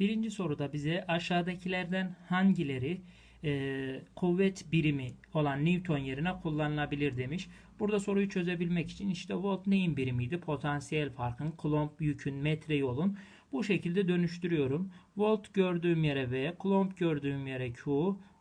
Birinci soruda bize aşağıdakilerden hangileri e, kuvvet birimi olan Newton yerine kullanılabilir demiş. Burada soruyu çözebilmek için işte volt neyin birimiydi? Potansiyel farkın, Coulomb yükün, metre yolun. Bu şekilde dönüştürüyorum. Volt gördüğüm yere V, Coulomb gördüğüm yere Q,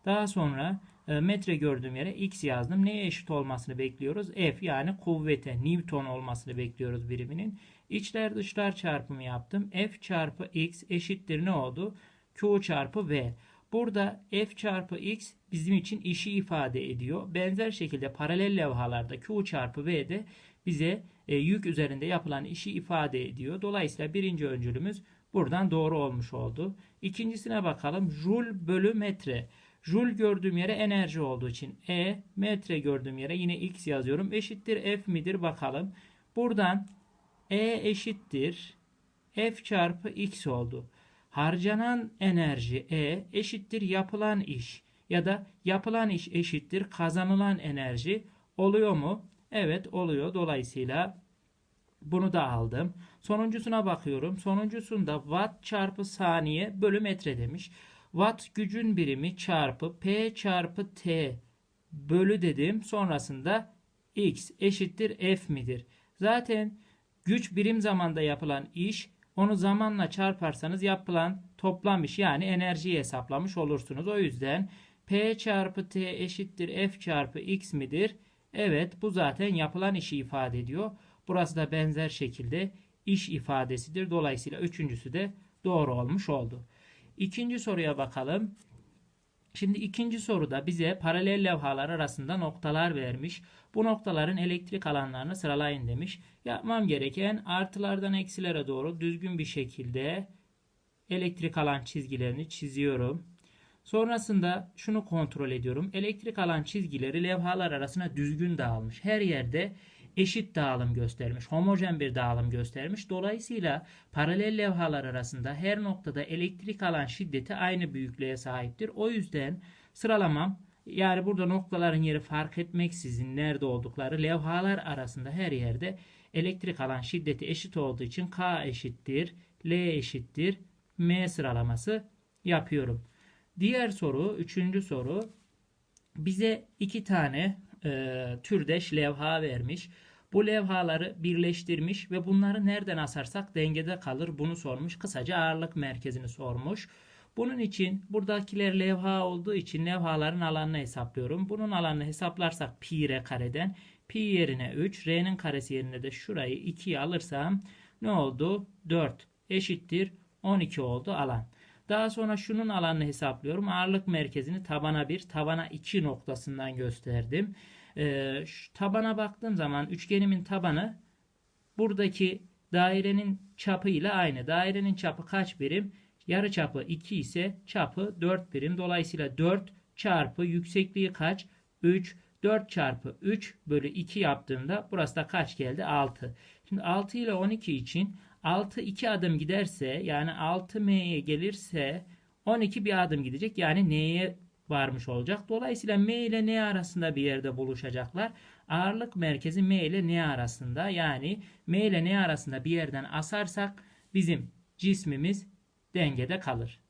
daha sonra e, metre gördüğüm yere X yazdım. Neye eşit olmasını bekliyoruz? F yani kuvvete, Newton olmasını bekliyoruz biriminin. İçler dışlar çarpımı yaptım. F çarpı X eşittir ne oldu? Q çarpı V. Burada F çarpı X bizim için işi ifade ediyor. Benzer şekilde paralel levhalarda Q çarpı V de bize e, yük üzerinde yapılan işi ifade ediyor. Dolayısıyla birinci öncülümüz buradan doğru olmuş oldu. İkincisine bakalım. Joule bölü metre. Joule gördüğüm yere enerji olduğu için E, metre gördüğüm yere yine X yazıyorum. Eşittir F midir bakalım. Buradan E eşittir F çarpı X oldu. Harcanan enerji E eşittir yapılan iş ya da yapılan iş eşittir kazanılan enerji oluyor mu? Evet oluyor. Dolayısıyla bunu da aldım. Sonuncusuna bakıyorum. Sonuncusunda watt çarpı saniye bölü metre demiş. Watt gücün birimi çarpı P çarpı T bölü dedim. Sonrasında X eşittir F midir? Zaten güç birim zamanda yapılan iş onu zamanla çarparsanız yapılan toplam iş yani enerjiyi hesaplamış olursunuz. O yüzden P çarpı T eşittir F çarpı X midir? Evet bu zaten yapılan işi ifade ediyor. Burası da benzer şekilde iş ifadesidir. Dolayısıyla üçüncüsü de doğru olmuş oldu. İkinci soruya bakalım. Şimdi ikinci soruda bize paralel levhalar arasında noktalar vermiş. Bu noktaların elektrik alanlarını sıralayın demiş. Yapmam gereken artılardan eksilere doğru düzgün bir şekilde elektrik alan çizgilerini çiziyorum. Sonrasında şunu kontrol ediyorum. Elektrik alan çizgileri levhalar arasına düzgün dağılmış. Her yerde eşit dağılım göstermiş. Homojen bir dağılım göstermiş. Dolayısıyla paralel levhalar arasında her noktada elektrik alan şiddeti aynı büyüklüğe sahiptir. O yüzden sıralamam yani burada noktaların yeri fark etmeksizin nerede oldukları levhalar arasında her yerde elektrik alan şiddeti eşit olduğu için K eşittir, L eşittir, M sıralaması yapıyorum. Diğer soru, üçüncü soru bize iki tane e, türdeş levha vermiş. Bu levhaları birleştirmiş ve bunları nereden asarsak dengede kalır bunu sormuş. Kısaca ağırlık merkezini sormuş. Bunun için buradakiler levha olduğu için levhaların alanını hesaplıyorum. Bunun alanını hesaplarsak pi r kareden pi yerine 3 r'nin karesi yerine de şurayı 2'ye alırsam ne oldu? 4 eşittir 12 oldu alan. Daha sonra şunun alanını hesaplıyorum. Ağırlık merkezini tabana 1, tabana 2 noktasından gösterdim. Ee, tabana baktığım zaman üçgenimin tabanı buradaki dairenin çapı ile aynı. Dairenin çapı kaç birim? Yarı çapı 2 ise çapı 4 birim. Dolayısıyla 4 çarpı yüksekliği kaç? 3. 4 çarpı 3 bölü 2 yaptığımda burası da kaç geldi? 6. Şimdi 6 ile 12 için 6 2 adım giderse yani 6m'ye gelirse 12 bir adım gidecek. Yani n'ye varmış olacak. Dolayısıyla m ile n arasında bir yerde buluşacaklar. Ağırlık merkezi m ile n arasında. Yani m ile n arasında bir yerden asarsak bizim cismimiz dengede kalır.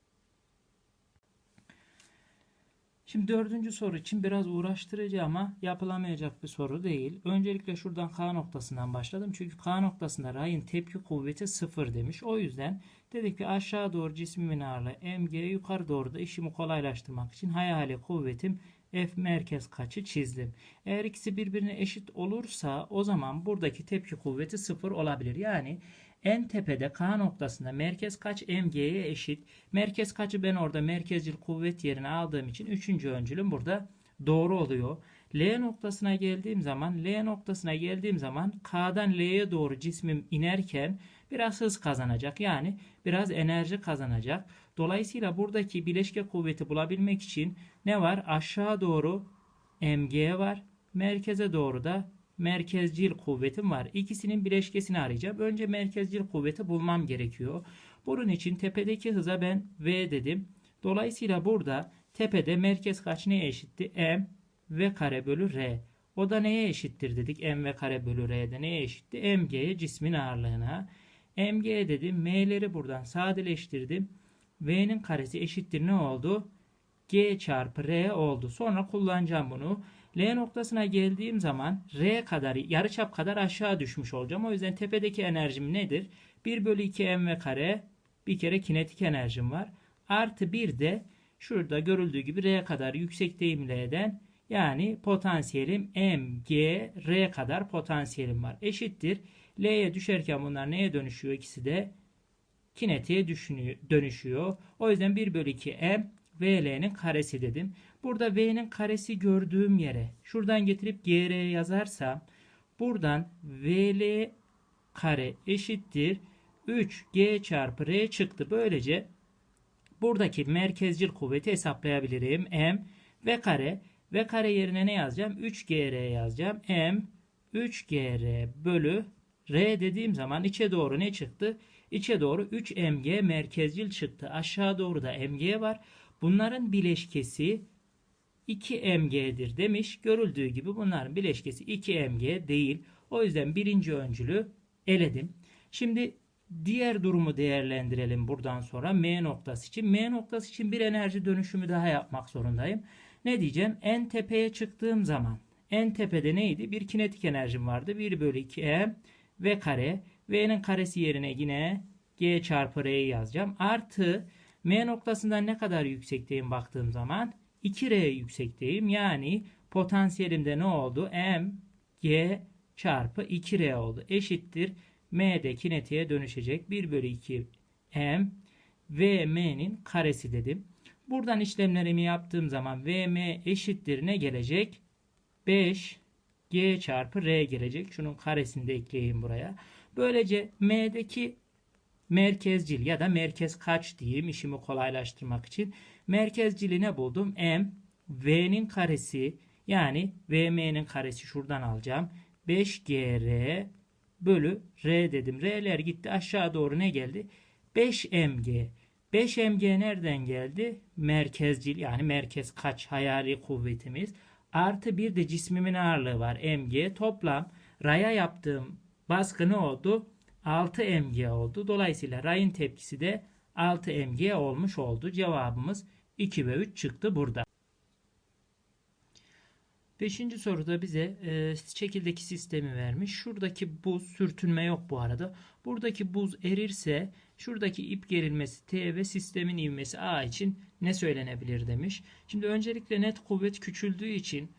Şimdi dördüncü soru için biraz uğraştırıcı ama yapılamayacak bir soru değil. Öncelikle şuradan K noktasından başladım. Çünkü K noktasında rayın tepki kuvveti sıfır demiş. O yüzden dedik ki aşağı doğru cismimin ağırlığı mg yukarı doğru da işimi kolaylaştırmak için hayali kuvvetim F merkez kaçı çizdim. Eğer ikisi birbirine eşit olursa o zaman buradaki tepki kuvveti sıfır olabilir. Yani en tepede K noktasında merkez kaç mg'ye eşit. Merkez kaçı ben orada merkezcil kuvvet yerine aldığım için üçüncü öncülüm burada doğru oluyor. L noktasına geldiğim zaman L noktasına geldiğim zaman K'dan L'ye doğru cismim inerken biraz hız kazanacak. Yani biraz enerji kazanacak. Dolayısıyla buradaki bileşke kuvveti bulabilmek için ne var? Aşağı doğru mg var. Merkeze doğru da merkezcil kuvvetim var. İkisinin bileşkesini arayacağım. Önce merkezcil kuvveti bulmam gerekiyor. Bunun için tepedeki hıza ben V dedim. Dolayısıyla burada tepede merkez kaç neye eşitti? M V kare bölü R. O da neye eşittir dedik? M V kare bölü R'de neye eşitti? MG'ye cismin ağırlığına. MG dedim. M'leri buradan sadeleştirdim. V'nin karesi eşittir ne oldu? G çarpı R oldu. Sonra kullanacağım bunu. L noktasına geldiğim zaman R kadar yarıçap kadar aşağı düşmüş olacağım. O yüzden tepedeki enerjim nedir? 1 bölü 2 mv kare bir kere kinetik enerjim var. Artı bir de şurada görüldüğü gibi R kadar yüksekteyim L'den. Yani potansiyelim m, g, r kadar potansiyelim var. Eşittir. L'ye düşerken bunlar neye dönüşüyor? İkisi de kinetiğe dönüşüyor. O yüzden 1 bölü 2 m VL'nin karesi dedim. Burada V'nin karesi gördüğüm yere şuradan getirip GR yazarsam buradan VL kare eşittir 3G çarpı R çıktı. Böylece buradaki merkezcil kuvveti hesaplayabilirim. M V kare V kare yerine ne yazacağım? 3GR yazacağım. M 3GR bölü R dediğim zaman içe doğru ne çıktı? İçe doğru 3mg merkezcil çıktı. Aşağı doğru da mg var. Bunların bileşkesi 2mg'dir demiş. Görüldüğü gibi bunların bileşkesi 2mg değil. O yüzden birinci öncülü eledim. Şimdi diğer durumu değerlendirelim buradan sonra M noktası için. M noktası için bir enerji dönüşümü daha yapmak zorundayım. Ne diyeceğim? En tepeye çıktığım zaman en tepede neydi? Bir kinetik enerjim vardı. 1 bölü 2 m v kare. V'nin karesi yerine yine g çarpı r'yi yazacağım. Artı M noktasından ne kadar yüksekteyim baktığım zaman 2R yüksekteyim. Yani potansiyelimde ne oldu? M G çarpı 2R oldu. Eşittir. M'de kinetiğe dönüşecek. 1 bölü 2 M V M'nin karesi dedim. Buradan işlemlerimi yaptığım zaman VM eşittir ne gelecek? 5 G çarpı R gelecek. Şunun karesini de ekleyeyim buraya. Böylece M'deki merkezcil ya da merkez kaç diyeyim işimi kolaylaştırmak için. Merkezcili ne buldum? M V'nin karesi yani VM'nin karesi şuradan alacağım. 5GR bölü R dedim. R'ler gitti aşağı doğru ne geldi? 5mg. 5mg nereden geldi? Merkezcil yani merkez kaç hayali kuvvetimiz. Artı bir de cismimin ağırlığı var mg. Toplam raya yaptığım baskı ne oldu? 6 mg oldu. Dolayısıyla rayın tepkisi de 6 mg olmuş oldu. Cevabımız 2 ve 3 çıktı burada. Beşinci soruda bize e, şekildeki sistemi vermiş. Şuradaki buz sürtünme yok bu arada. Buradaki buz erirse şuradaki ip gerilmesi T ve sistemin ivmesi A için ne söylenebilir demiş. Şimdi öncelikle net kuvvet küçüldüğü için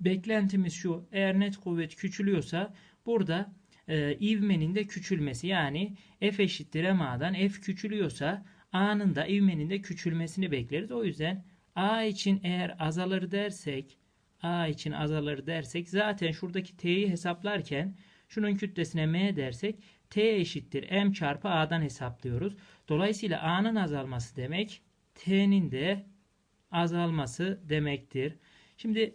beklentimiz şu. Eğer net kuvvet küçülüyorsa burada e, ivmenin de küçülmesi yani F eşittir MA'dan F küçülüyorsa A'nın da ivmenin de küçülmesini bekleriz. O yüzden A için eğer azalır dersek A için azalır dersek zaten şuradaki T'yi hesaplarken şunun kütlesine M dersek T eşittir M çarpı A'dan hesaplıyoruz. Dolayısıyla A'nın azalması demek T'nin de azalması demektir. Şimdi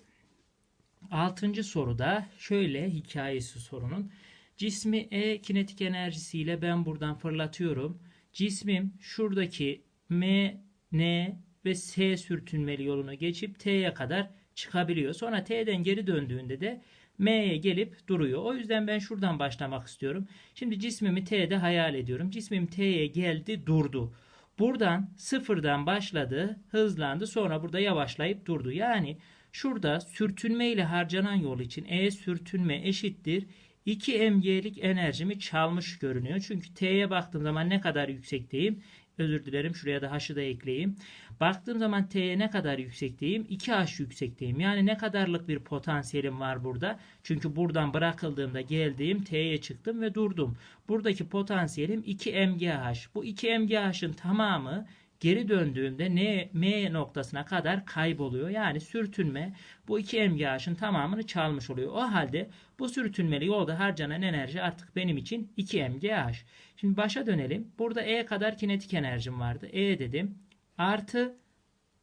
6. soruda şöyle hikayesi sorunun. Cismi E kinetik enerjisiyle ben buradan fırlatıyorum. Cismim şuradaki M, N ve S sürtünmeli yolunu geçip T'ye kadar çıkabiliyor. Sonra T'den geri döndüğünde de M'ye gelip duruyor. O yüzden ben şuradan başlamak istiyorum. Şimdi cismimi T'de hayal ediyorum. Cismim T'ye geldi durdu. Buradan sıfırdan başladı, hızlandı sonra burada yavaşlayıp durdu. Yani şurada sürtünme ile harcanan yol için E sürtünme eşittir 2 mg'lik enerjimi çalmış görünüyor. Çünkü T'ye baktığım zaman ne kadar yüksekteyim? Özür dilerim şuraya da H'ı da ekleyeyim. Baktığım zaman T'ye ne kadar yüksekteyim? 2H yüksekteyim. Yani ne kadarlık bir potansiyelim var burada? Çünkü buradan bırakıldığımda geldiğim T'ye çıktım ve durdum. Buradaki potansiyelim 2 mgh. Bu 2 mgh'ın tamamı geri döndüğümde N, M noktasına kadar kayboluyor. Yani sürtünme bu iki MGH'ın tamamını çalmış oluyor. O halde bu sürtünmeli yolda harcanan enerji artık benim için 2 MGH. Şimdi başa dönelim. Burada E kadar kinetik enerjim vardı. E dedim. Artı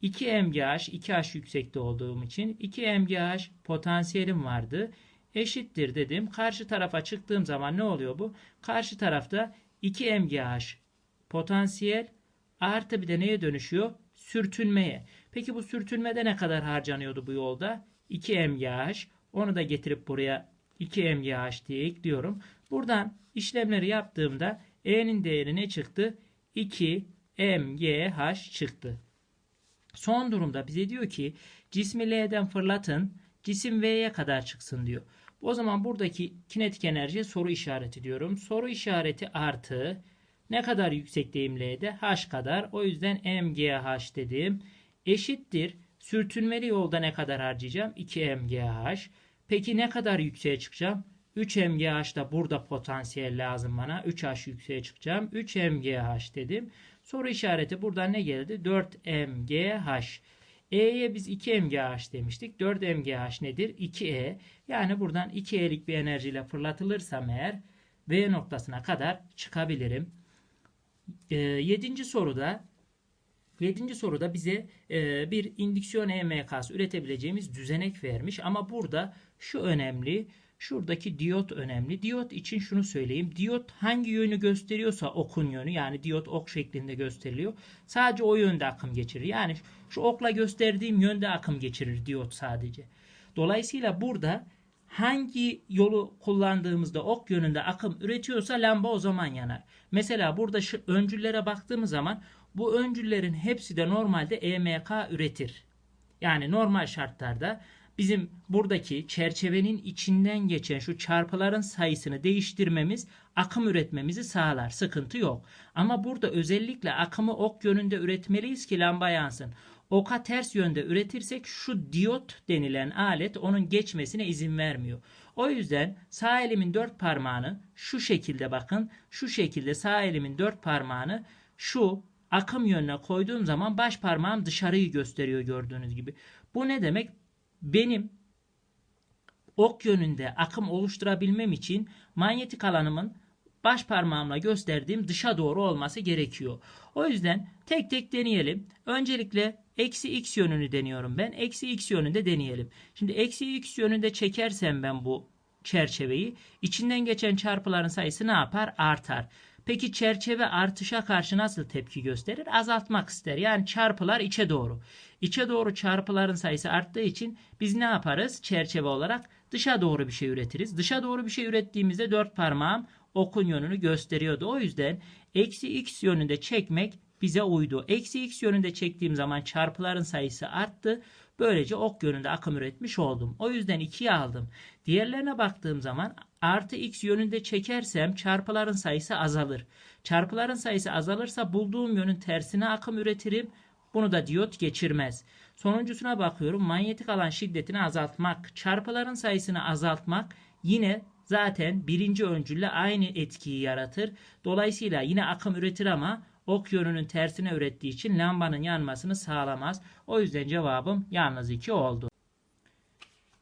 2 MGH, 2H yüksekte olduğum için 2 MGH potansiyelim vardı. Eşittir dedim. Karşı tarafa çıktığım zaman ne oluyor bu? Karşı tarafta 2 MGH potansiyel Artı bir de neye dönüşüyor? Sürtünmeye. Peki bu sürtünmede ne kadar harcanıyordu bu yolda? 2 mgh. Onu da getirip buraya 2 mgh diye ekliyorum. Buradan işlemleri yaptığımda E'nin değeri ne çıktı? 2 mgh çıktı. Son durumda bize diyor ki cismi L'den fırlatın cisim V'ye kadar çıksın diyor. O zaman buradaki kinetik enerjiye soru işareti diyorum. Soru işareti artı ne kadar yüksekteyim L'de? H kadar. O yüzden mgh dedim. Eşittir. Sürtünmeli yolda ne kadar harcayacağım? 2 mgh. Peki ne kadar yükseğe çıkacağım? 3 mgh da burada potansiyel lazım bana. 3h yükseğe çıkacağım. 3 mgh dedim. Soru işareti buradan ne geldi? 4 mgh. E'ye biz 2 mgh demiştik. 4 mgh nedir? 2E. Yani buradan 2E'lik bir enerjiyle fırlatılırsam eğer V noktasına kadar çıkabilirim. E, yedinci soruda Yedinci soruda bize e, bir indüksiyon EMK'sı üretebileceğimiz düzenek vermiş. Ama burada şu önemli. Şuradaki diyot önemli. Diyot için şunu söyleyeyim. Diyot hangi yönü gösteriyorsa okun yönü yani diyot ok şeklinde gösteriliyor. Sadece o yönde akım geçirir. Yani şu okla gösterdiğim yönde akım geçirir diyot sadece. Dolayısıyla burada hangi yolu kullandığımızda ok yönünde akım üretiyorsa lamba o zaman yanar. Mesela burada şu öncüllere baktığımız zaman bu öncüllerin hepsi de normalde EMK üretir. Yani normal şartlarda bizim buradaki çerçevenin içinden geçen şu çarpıların sayısını değiştirmemiz akım üretmemizi sağlar. Sıkıntı yok. Ama burada özellikle akımı ok yönünde üretmeliyiz ki lamba yansın. Oka ters yönde üretirsek şu diyot denilen alet onun geçmesine izin vermiyor. O yüzden sağ elimin dört parmağını şu şekilde bakın. Şu şekilde sağ elimin dört parmağını şu akım yönüne koyduğum zaman baş parmağım dışarıyı gösteriyor gördüğünüz gibi. Bu ne demek? Benim ok yönünde akım oluşturabilmem için manyetik alanımın baş parmağımla gösterdiğim dışa doğru olması gerekiyor. O yüzden tek tek deneyelim. Öncelikle eksi x yönünü deniyorum ben. Eksi x yönünde deneyelim. Şimdi eksi x yönünde çekersem ben bu çerçeveyi içinden geçen çarpıların sayısı ne yapar? Artar. Peki çerçeve artışa karşı nasıl tepki gösterir? Azaltmak ister. Yani çarpılar içe doğru. İçe doğru çarpıların sayısı arttığı için biz ne yaparız? Çerçeve olarak dışa doğru bir şey üretiriz. Dışa doğru bir şey ürettiğimizde dört parmağım okun yönünü gösteriyordu. O yüzden eksi x yönünde çekmek bize uydu. Eksi x yönünde çektiğim zaman çarpıların sayısı arttı. Böylece ok yönünde akım üretmiş oldum. O yüzden 2'ye aldım. Diğerlerine baktığım zaman artı x yönünde çekersem çarpıların sayısı azalır. Çarpıların sayısı azalırsa bulduğum yönün tersine akım üretirim. Bunu da diyot geçirmez. Sonuncusuna bakıyorum. Manyetik alan şiddetini azaltmak, çarpıların sayısını azaltmak yine zaten birinci öncülle aynı etkiyi yaratır. Dolayısıyla yine akım üretir ama ok yönünün tersine ürettiği için lambanın yanmasını sağlamaz. O yüzden cevabım yalnız 2 oldu.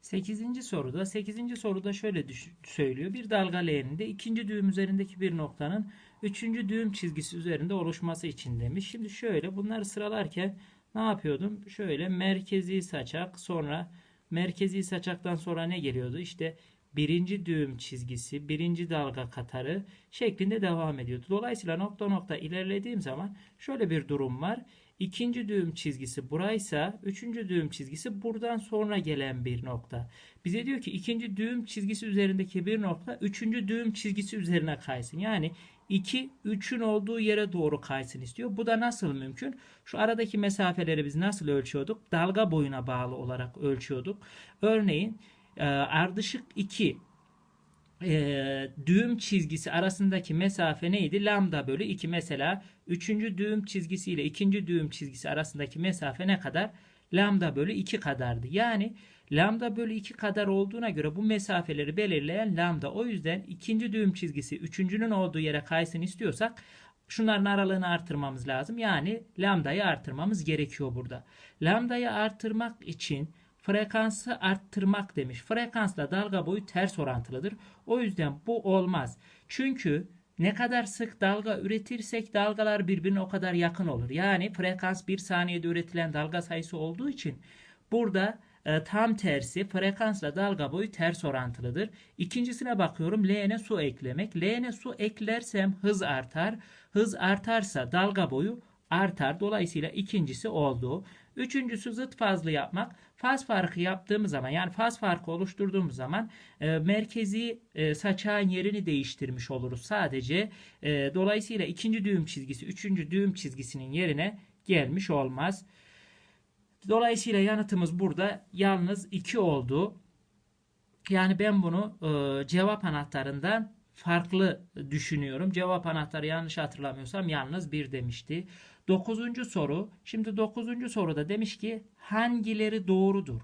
8. soruda 8. soruda şöyle söylüyor. Bir dalga L'ninde ikinci düğüm üzerindeki bir noktanın üçüncü düğüm çizgisi üzerinde oluşması için demiş. Şimdi şöyle bunları sıralarken ne yapıyordum? Şöyle merkezi saçak sonra merkezi saçaktan sonra ne geliyordu? İşte birinci düğüm çizgisi, birinci dalga katarı şeklinde devam ediyordu. Dolayısıyla nokta nokta ilerlediğim zaman şöyle bir durum var. İkinci düğüm çizgisi buraysa üçüncü düğüm çizgisi buradan sonra gelen bir nokta. Bize diyor ki ikinci düğüm çizgisi üzerindeki bir nokta üçüncü düğüm çizgisi üzerine kaysın. Yani 2 3'ün olduğu yere doğru kaysın istiyor. Bu da nasıl mümkün? Şu aradaki mesafeleri biz nasıl ölçüyorduk? Dalga boyuna bağlı olarak ölçüyorduk. Örneğin e, ardışık 2 e, düğüm çizgisi arasındaki mesafe neydi? Lambda bölü 2 mesela 3. düğüm çizgisi ile 2. düğüm çizgisi arasındaki mesafe ne kadar? Lambda bölü 2 kadardı. Yani lambda bölü 2 kadar olduğuna göre bu mesafeleri belirleyen lambda. O yüzden ikinci düğüm çizgisi üçüncünün olduğu yere kaysın istiyorsak şunların aralığını artırmamız lazım. Yani lambdayı artırmamız gerekiyor burada. Lambdayı artırmak için frekansı arttırmak demiş. Frekansla dalga boyu ters orantılıdır. O yüzden bu olmaz. Çünkü ne kadar sık dalga üretirsek dalgalar birbirine o kadar yakın olur. Yani frekans bir saniyede üretilen dalga sayısı olduğu için burada e, tam tersi frekansla dalga boyu ters orantılıdır. İkincisine bakıyorum L'ne su eklemek. L'ne su eklersem hız artar. Hız artarsa dalga boyu artar. Dolayısıyla ikincisi oldu. Üçüncüsü zıt fazlı yapmak. Faz farkı yaptığımız zaman yani faz farkı oluşturduğumuz zaman e, merkezi e, saçağın yerini değiştirmiş oluruz sadece. E, dolayısıyla ikinci düğüm çizgisi üçüncü düğüm çizgisinin yerine gelmiş olmaz. Dolayısıyla yanıtımız burada yalnız 2 oldu. Yani ben bunu e, cevap anahtarından farklı düşünüyorum. Cevap anahtarı yanlış hatırlamıyorsam yalnız 1 demişti. Dokuzuncu soru. Şimdi dokuzuncu soruda demiş ki hangileri doğrudur?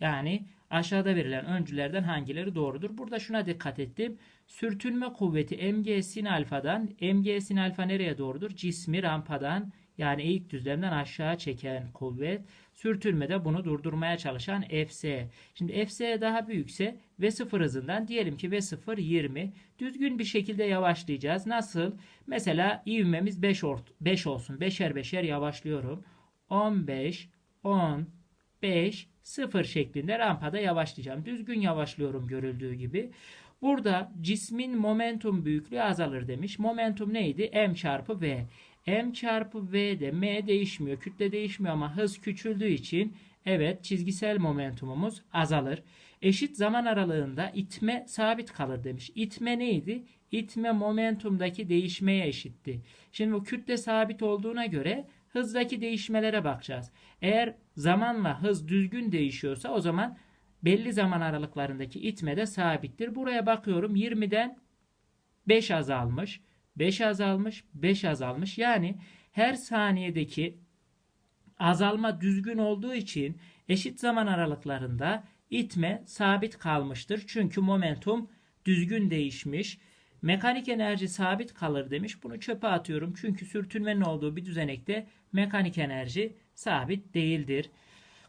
Yani aşağıda verilen öncülerden hangileri doğrudur? Burada şuna dikkat ettim. Sürtünme kuvveti mg sin alfadan, mg sin alfa nereye doğrudur? Cismi rampadan yani eğik düzlemden aşağı çeken kuvvet. Sürtünmede bunu durdurmaya çalışan Fs. Şimdi Fs daha büyükse V0 hızından diyelim ki V0 20. Düzgün bir şekilde yavaşlayacağız. Nasıl? Mesela ivmemiz 5, 5 olsun. Beşer beşer yavaşlıyorum. 15, 10, 5, 0 şeklinde rampada yavaşlayacağım. Düzgün yavaşlıyorum görüldüğü gibi. Burada cismin momentum büyüklüğü azalır demiş. Momentum neydi? M çarpı V m çarpı v'de m değişmiyor. Kütle değişmiyor ama hız küçüldüğü için evet çizgisel momentumumuz azalır. Eşit zaman aralığında itme sabit kalır demiş. İtme neydi? İtme momentumdaki değişmeye eşitti. Şimdi bu kütle sabit olduğuna göre hızdaki değişmelere bakacağız. Eğer zamanla hız düzgün değişiyorsa o zaman belli zaman aralıklarındaki itme de sabittir. Buraya bakıyorum 20'den 5 azalmış. 5 azalmış, 5 azalmış. Yani her saniyedeki azalma düzgün olduğu için eşit zaman aralıklarında itme sabit kalmıştır. Çünkü momentum düzgün değişmiş. Mekanik enerji sabit kalır demiş. Bunu çöpe atıyorum. Çünkü sürtünmenin olduğu bir düzenekte mekanik enerji sabit değildir.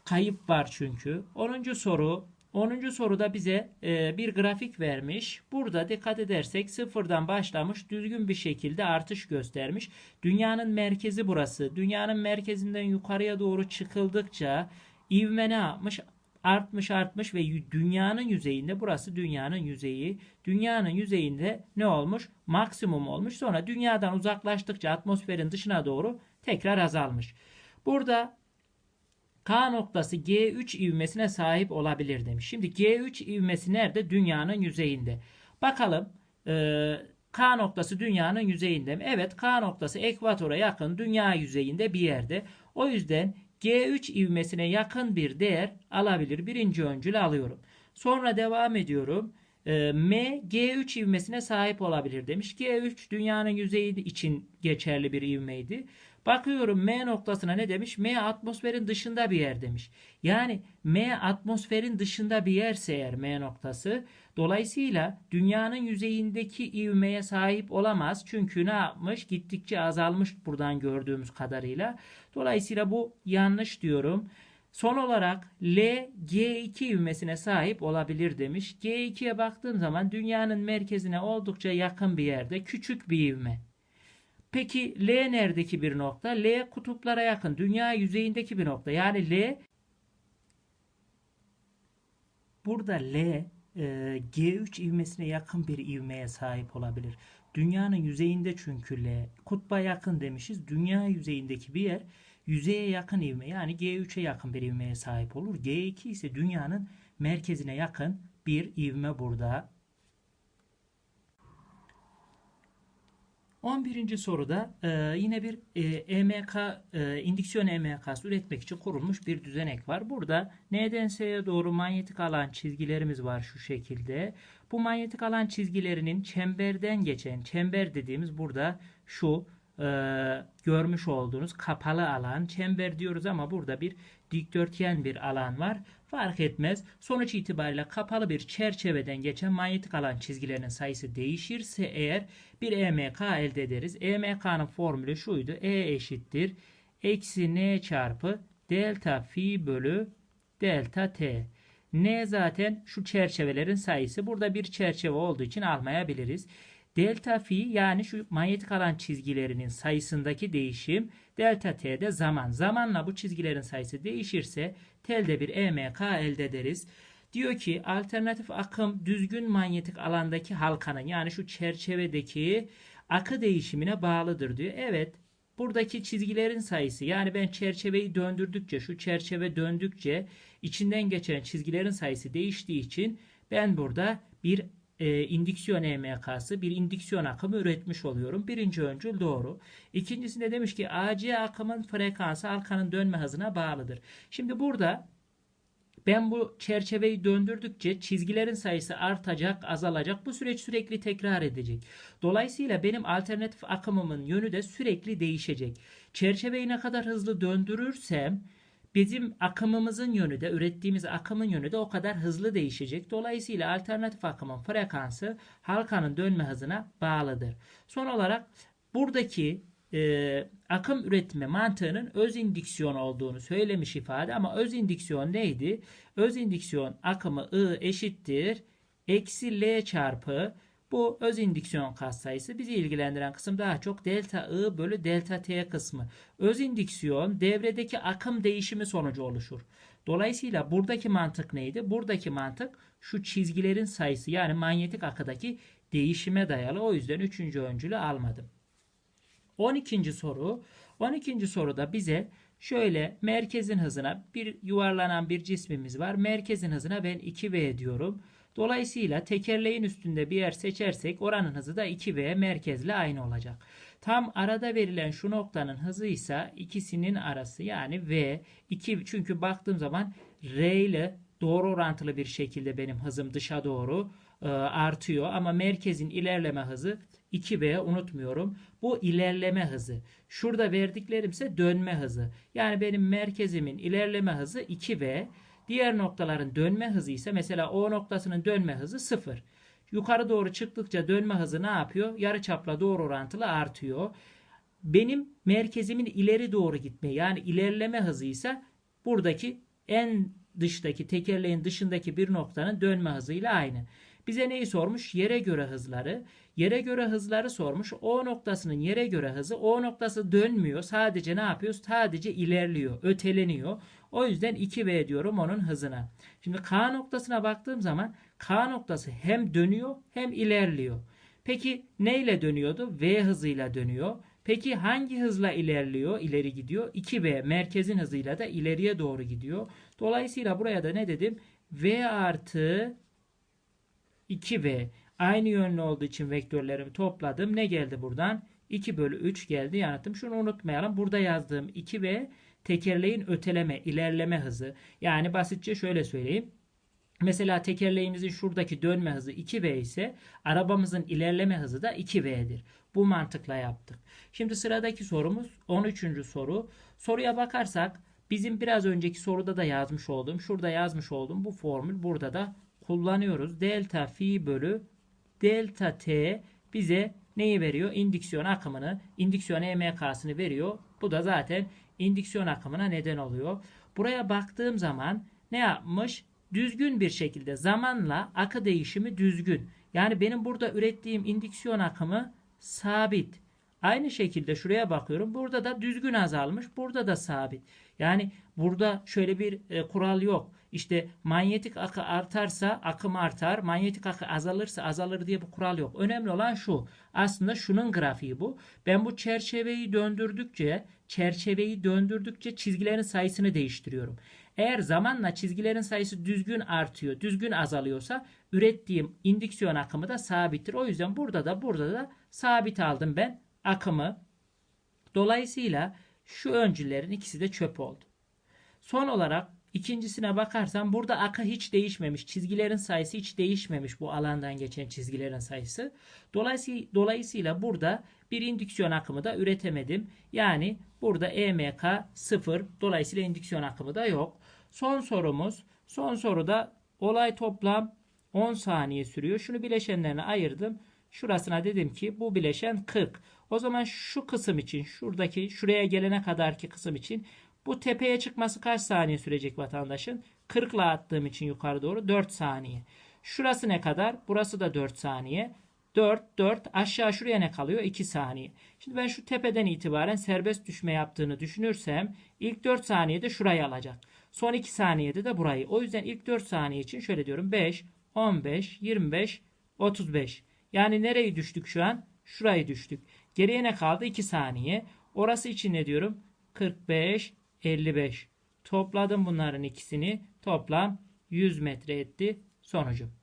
Kayıp var çünkü. 10. soru 10. soruda bize e, bir grafik vermiş. Burada dikkat edersek sıfırdan başlamış düzgün bir şekilde artış göstermiş. Dünyanın merkezi burası. Dünyanın merkezinden yukarıya doğru çıkıldıkça ivme ne yapmış? Artmış artmış ve dünyanın yüzeyinde burası dünyanın yüzeyi. Dünyanın yüzeyinde ne olmuş? Maksimum olmuş. Sonra dünyadan uzaklaştıkça atmosferin dışına doğru tekrar azalmış. Burada K noktası G3 ivmesine sahip olabilir demiş. Şimdi G3 ivmesi nerede? Dünyanın yüzeyinde. Bakalım e, K noktası dünyanın yüzeyinde mi? Evet K noktası ekvatora yakın dünya yüzeyinde bir yerde. O yüzden G3 ivmesine yakın bir değer alabilir. Birinci öncül alıyorum. Sonra devam ediyorum. E, M G3 ivmesine sahip olabilir demiş. G3 dünyanın yüzeyi için geçerli bir ivmeydi. Bakıyorum M noktasına ne demiş? M atmosferin dışında bir yer demiş. Yani M atmosferin dışında bir yerse eğer M noktası dolayısıyla dünyanın yüzeyindeki ivmeye sahip olamaz. Çünkü ne yapmış? Gittikçe azalmış buradan gördüğümüz kadarıyla. Dolayısıyla bu yanlış diyorum. Son olarak L G2 ivmesine sahip olabilir demiş. G2'ye baktığım zaman dünyanın merkezine oldukça yakın bir yerde küçük bir ivme. Peki L neredeki bir nokta? L kutuplara yakın. Dünya yüzeyindeki bir nokta. Yani L burada L e, G3 ivmesine yakın bir ivmeye sahip olabilir. Dünyanın yüzeyinde çünkü L. Kutba yakın demişiz. Dünya yüzeyindeki bir yer yüzeye yakın ivme yani G3'e yakın bir ivmeye sahip olur. G2 ise dünyanın merkezine yakın bir ivme burada. 11. soruda e, yine bir e, EMK, e, indüksiyon EMK'sı üretmek için kurulmuş bir düzenek var. Burada N'den S'ye doğru manyetik alan çizgilerimiz var şu şekilde. Bu manyetik alan çizgilerinin çemberden geçen, çember dediğimiz burada şu e, görmüş olduğunuz kapalı alan, çember diyoruz ama burada bir dikdörtgen bir alan var. Fark etmez. Sonuç itibariyle kapalı bir çerçeveden geçen manyetik alan çizgilerinin sayısı değişirse eğer bir EMK elde ederiz. EMK'nın formülü şuydu. E eşittir. Eksi N çarpı delta fi bölü delta T. N zaten şu çerçevelerin sayısı. Burada bir çerçeve olduğu için almayabiliriz. Delta fi yani şu manyetik alan çizgilerinin sayısındaki değişim delta t de zaman. Zamanla bu çizgilerin sayısı değişirse telde bir EMK elde ederiz. Diyor ki alternatif akım düzgün manyetik alandaki halkanın yani şu çerçevedeki akı değişimine bağlıdır diyor. Evet buradaki çizgilerin sayısı yani ben çerçeveyi döndürdükçe şu çerçeve döndükçe içinden geçen çizgilerin sayısı değiştiği için ben burada bir e, indüksiyon EMK'sı bir indüksiyon akımı üretmiş oluyorum. Birinci öncül doğru. İkincisinde demiş ki AC akımın frekansı halkanın dönme hızına bağlıdır. Şimdi burada ben bu çerçeveyi döndürdükçe çizgilerin sayısı artacak, azalacak. Bu süreç sürekli tekrar edecek. Dolayısıyla benim alternatif akımımın yönü de sürekli değişecek. Çerçeveyi ne kadar hızlı döndürürsem bizim akımımızın yönü de ürettiğimiz akımın yönü de o kadar hızlı değişecek. Dolayısıyla alternatif akımın frekansı halkanın dönme hızına bağlıdır. Son olarak buradaki e, akım üretme mantığının öz indüksiyon olduğunu söylemiş ifade ama öz indüksiyon neydi? Öz indüksiyon akımı I eşittir eksi L çarpı bu öz indüksiyon katsayısı bizi ilgilendiren kısım daha çok delta I bölü delta T kısmı. Öz indüksiyon devredeki akım değişimi sonucu oluşur. Dolayısıyla buradaki mantık neydi? Buradaki mantık şu çizgilerin sayısı yani manyetik akıdaki değişime dayalı. O yüzden üçüncü öncülü almadım. 12. soru. 12. soruda bize şöyle merkezin hızına bir yuvarlanan bir cismimiz var. Merkezin hızına ben 2V diyorum. Dolayısıyla tekerleğin üstünde bir yer seçersek oranın hızı da 2V merkezle aynı olacak. Tam arada verilen şu noktanın hızı ise ikisinin arası yani V 2 çünkü baktığım zaman R ile doğru orantılı bir şekilde benim hızım dışa doğru e, artıyor ama merkezin ilerleme hızı 2V unutmuyorum. Bu ilerleme hızı. Şurada verdiklerim ise dönme hızı. Yani benim merkezimin ilerleme hızı 2V. Diğer noktaların dönme hızı ise mesela O noktasının dönme hızı 0. Yukarı doğru çıktıkça dönme hızı ne yapıyor? Yarıçapla doğru orantılı artıyor. Benim merkezimin ileri doğru gitme yani ilerleme hızı ise buradaki en dıştaki tekerleğin dışındaki bir noktanın dönme hızıyla aynı. Bize neyi sormuş? Yere göre hızları. Yere göre hızları sormuş. O noktasının yere göre hızı. O noktası dönmüyor. Sadece ne yapıyor? Sadece ilerliyor. Öteleniyor. O yüzden 2V diyorum onun hızına. Şimdi K noktasına baktığım zaman K noktası hem dönüyor hem ilerliyor. Peki neyle dönüyordu? V hızıyla dönüyor. Peki hangi hızla ilerliyor? İleri gidiyor. 2V merkezin hızıyla da ileriye doğru gidiyor. Dolayısıyla buraya da ne dedim? V artı 2V aynı yönlü olduğu için vektörlerimi topladım. Ne geldi buradan? 2 bölü 3 geldi yanıtım. Şunu unutmayalım. Burada yazdığım 2V tekerleğin öteleme, ilerleme hızı. Yani basitçe şöyle söyleyeyim. Mesela tekerleğimizin şuradaki dönme hızı 2V ise arabamızın ilerleme hızı da 2V'dir. Bu mantıkla yaptık. Şimdi sıradaki sorumuz 13. soru. Soruya bakarsak bizim biraz önceki soruda da yazmış olduğum, şurada yazmış olduğum bu formül burada da kullanıyoruz. Delta fi bölü delta t bize neyi veriyor? İndüksiyon akımını, indüksiyon EMK'sını veriyor. Bu da zaten indüksiyon akımına neden oluyor. Buraya baktığım zaman ne yapmış? Düzgün bir şekilde zamanla akı değişimi düzgün. Yani benim burada ürettiğim indüksiyon akımı sabit. Aynı şekilde şuraya bakıyorum. Burada da düzgün azalmış. Burada da sabit. Yani burada şöyle bir e, kural yok. İşte manyetik akı artarsa akım artar, manyetik akı azalırsa azalır diye bir kural yok. Önemli olan şu. Aslında şunun grafiği bu. Ben bu çerçeveyi döndürdükçe, çerçeveyi döndürdükçe çizgilerin sayısını değiştiriyorum. Eğer zamanla çizgilerin sayısı düzgün artıyor, düzgün azalıyorsa ürettiğim indüksiyon akımı da sabittir. O yüzden burada da burada da sabit aldım ben akımı. Dolayısıyla şu öncülerin ikisi de çöp oldu. Son olarak ikincisine bakarsam burada akı hiç değişmemiş. Çizgilerin sayısı hiç değişmemiş bu alandan geçen çizgilerin sayısı. Dolayısıyla, dolayısıyla burada bir indüksiyon akımı da üretemedim. Yani burada EMK 0. Dolayısıyla indüksiyon akımı da yok. Son sorumuz. Son soruda olay toplam 10 saniye sürüyor. Şunu bileşenlerine ayırdım. Şurasına dedim ki bu bileşen 40. O zaman şu kısım için şuradaki şuraya gelene kadarki kısım için bu tepeye çıkması kaç saniye sürecek vatandaşın? 40 ile attığım için yukarı doğru 4 saniye. Şurası ne kadar? Burası da 4 saniye. 4, 4 aşağı şuraya ne kalıyor? 2 saniye. Şimdi ben şu tepeden itibaren serbest düşme yaptığını düşünürsem ilk 4 saniyede şurayı alacak. Son 2 saniyede de burayı. O yüzden ilk 4 saniye için şöyle diyorum 5, 15, 25, 35. Yani nereyi düştük şu an? Şurayı düştük. Geriye ne kaldı? 2 saniye. Orası için ne diyorum? 45, 55. Topladım bunların ikisini. Toplam 100 metre etti sonucum.